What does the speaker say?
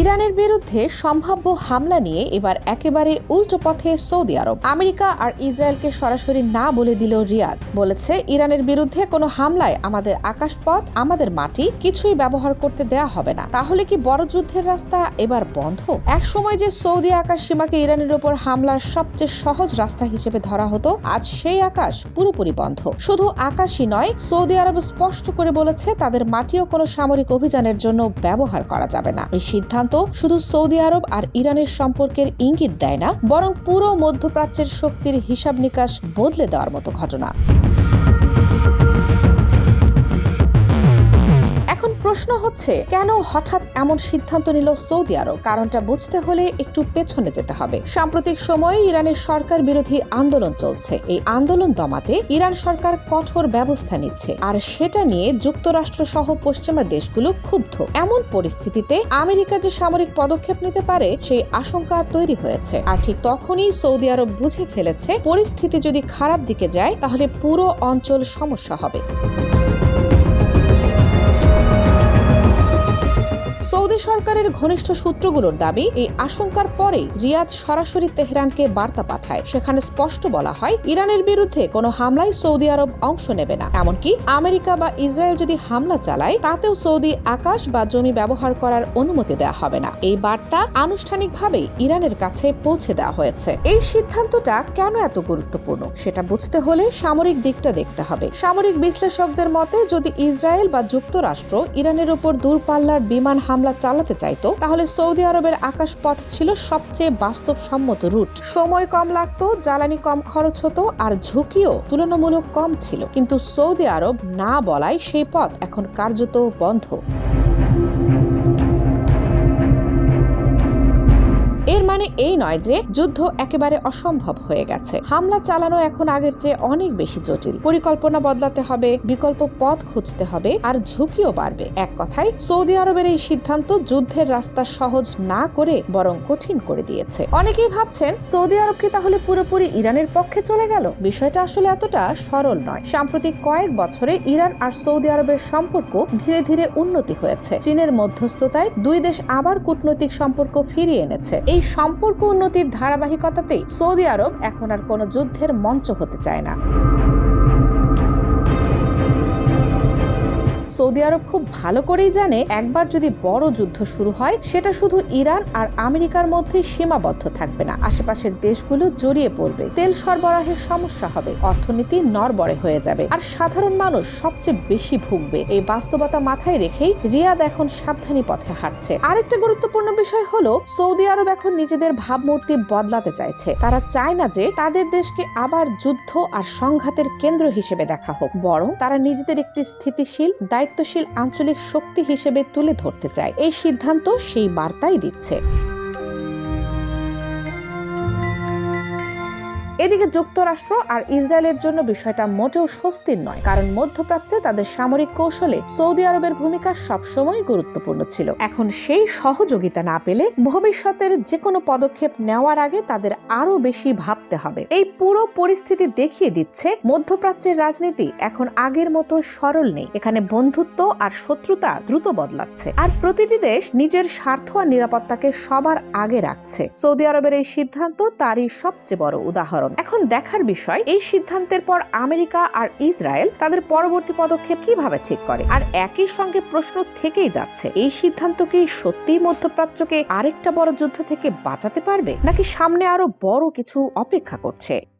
ইরানের বিরুদ্ধে সম্ভাব্য হামলা নিয়ে এবার একেবারে উল্টো পথে সৌদি আরব। আমেরিকা আর ইসরায়েলকে সরাসরি না বলে দিল রিয়াদ। বলেছে, ইরানের বিরুদ্ধে কোনো হামলায় আমাদের আকাশপথ, আমাদের মাটি কিছুই ব্যবহার করতে দেয়া হবে না। তাহলে কি বড় যুদ্ধের রাস্তা এবার বন্ধ? এক সময় যে সৌদি আকাশ সীমাকে ইরানের উপর হামলার সবচেয়ে সহজ রাস্তা হিসেবে ধরা হতো, আজ সেই আকাশ পুরোপুরি বন্ধ। শুধু আকাশই নয়, সৌদি আরব স্পষ্ট করে বলেছে, তাদের মাটিও কোনো সামরিক অভিযানের জন্য ব্যবহার করা যাবে না। এই সিদ্ধান্ত শুধু সৌদি আরব আর ইরানের সম্পর্কের ইঙ্গিত দেয় না, বরং পুরো মধ্যপ্রাচ্যের শক্তির হিসাব নিকাশ বদলে দেওয়ার মতো ঘটনা। প্রশ্ন হচ্ছে, কেন হঠাৎ এমন সিদ্ধান্ত নিল সৌদি আরব? কারণটা বুঝতে হলে একটু পেছনে যেতে হবে। সাম্প্রতিক সময়ে ইরানের সরকার বিরোধী আন্দোলন চলছে। এই আন্দোলন দমাতে ইরান সরকার কঠোর ব্যবস্থা নিচ্ছে। আর সেটা নিয়ে যুক্তরাষ্ট্র সহ পশ্চিমা দেশগুলো ক্ষুব্ধ। এমন পরিস্থিতিতে আমেরিকা যে সামরিক পদক্ষেপ নিতে পারে, সেই আশঙ্কা তৈরি হয়েছে। আর ঠিক তখনই সৌদি আরব বুঝে ফেলেছে, পরিস্থিতি যদি খারাপ দিকে যায়, তাহলে পুরো অঞ্চল সমস্যা হবে। সৌদি সরকারের ঘনিষ্ঠ সূত্রগুলোর দাবি, এই আশঙ্কার পরে রিয়াদ সরাসরি তেহরানকে বার্তা পাঠায়। সেখানে স্পষ্ট বলা হয়, ইরানের বিরুদ্ধে কোনো হামলায় সৌদি আরব অংশ নেবে না। এমনকি আমেরিকা বা ইসরায়েল যদি হামলা চালায়, তাতেও সৌদি আকাশ বা জমি ব্যবহার করার অনুমতি দেওয়া হবে না। এই বার্তা আনুষ্ঠানিকভাবে ইরানের কাছে পৌঁছে দেওয়া হয়েছে। এই সিদ্ধান্তটা কেন এত গুরুত্বপূর্ণ, সেটা বুঝতে হলে সামরিক দিকটা দেখতে হবে। সামরিক বিশ্লেষকদের মতে, যদি ইসরায়েল বা যুক্তরাষ্ট্র ইরানের উপর দূরপাল্লার বিমান হামলা চালাতে চাইত, তাহলে সৌদি আরবের আকাশপথ ছিল সবচেয়ে বাস্তবসম্মত রুট। সময় কম লাগতো, জ্বালানি কম খরচ হতো, আর ঝুঁকিও তুলনামূলক কম ছিল। কিন্তু সৌদি আরব না বলায় সেই পথ এখন কার্যত বন্ধ। এর মানে এই নয় যে যুদ্ধ একেবারে অসম্ভব হয়ে গেছে। হামলা চালানো এখন আগের চেয়ে অনেক বেশি জটিল। পরিকল্পনা বদলাতে হবে, বিকল্প পথ খুঁজতে হবে, আর ঝুঁকিও বাড়বে। এক কথায়, সৌদি আরবের এই সিদ্ধান্ত যুদ্ধের রাস্তা সহজ না করে বরং কঠিন করে দিয়েছে। অনেকেই ভাবছেন, সৌদি আরব কি তাহলে পুরোপুরি ইরানের পক্ষে চলে গেল? বিষয়টা আসলে এতটা সরল নয়। সাম্প্রতিক কয়েক বছরে ইরান আর সৌদি আরবের সম্পর্ক ধীরে ধীরে উন্নতি হয়েছে। চীনের মধ্যস্থতায় দুই দেশ আবার কূটনৈতিক সম্পর্ক ফিরিয়ে এনেছে। এই সম্পর্ক উন্নতির ধারাবাহিকতাতেই সৌদি আরব এখন আর কোনো যুদ্ধের মঞ্চ হতে চায় না। সৌদি আরব খুব ভালো করেই জানে একবার যদি বড় যুদ্ধ শুরু হয়, সেটা শুধু ইরান আর আমেরিকার মধ্যেই সীমাবদ্ধ থাকবে না। আশেপাশের দেশগুলো জড়িয়ে পড়বে। তেল সরবরাহের সমস্যা হবে, অর্থনীতি নরবরে হয়ে যাবে আর সাধারণ মানুষ সবচেয়ে বেশি ভুগবে। এই বাস্তবতা মাথায় রেখেই রিয়াদ এখন সাবধানী পথে হাঁটছে। আরেকটা গুরুত্বপূর্ণ বিষয় হলো, সৌদি আরব এখন নিজেদের ভাবমূর্তি বদলাতে চাইছে। তারা চায় না যে তাদের দেশকে আবার যুদ্ধ আর সংঘাতের কেন্দ্র হিসেবে দেখা হোক। বরং তারা নিজেদের একটি স্থিতিশীল দায়িত্বশীল আঞ্চলিক শক্তি হিসেবে তুলে ধরতে চায়। এই সিদ্ধান্ত সেই বার্তাই দিচ্ছে। এদিকে যুক্তরাষ্ট্র আর ইসরায়েলের জন্য বিষয়টা মোটেও স্বস্তির নয়, কারণ মধ্যপ্রাচ্যে তাদের সামরিক কৌশলে সৌদি আরবের ভূমিকা সবসময় গুরুত্বপূর্ণ ছিল। এখন সেই সহযোগিতা না পেলে ভবিষ্যতের যে কোনো পদক্ষেপ নেওয়ার আগে তাদের আরও বেশি ভাবতে হবে। এই পুরো পরিস্থিতি দেখিয়ে দিচ্ছে মধ্যপ্রাচ্যের রাজনীতি এখন আগের মতো সরল নেই। এখানে বন্ধুত্ব আর শত্রুতা দ্রুত বদলাচ্ছে। আর প্রতিটি দেশ নিজের স্বার্থ আর নিরাপত্তাকে সবার আগে রাখছে। সৌদি আরবের এই সিদ্ধান্ত তারই সবচেয়ে বড় উদাহরণ। এখন দেখার বিষয়, এই সিদ্ধান্তের পর আমেরিকা আর ইসরায়েল তাদের পরবর্তী পদক্ষেপ কীভাবে ঠিক করে? আর একই সঙ্গে প্রশ্ন থেকেই যাচ্ছে, এই সিদ্ধান্ত কি সত্যিই মধ্যপ্রাচ্যকে আরেকটা বড় যুদ্ধ থেকে বাঁচাতে পারবে? নাকি সামনে আরও বড় কিছু অপেক্ষা করছে?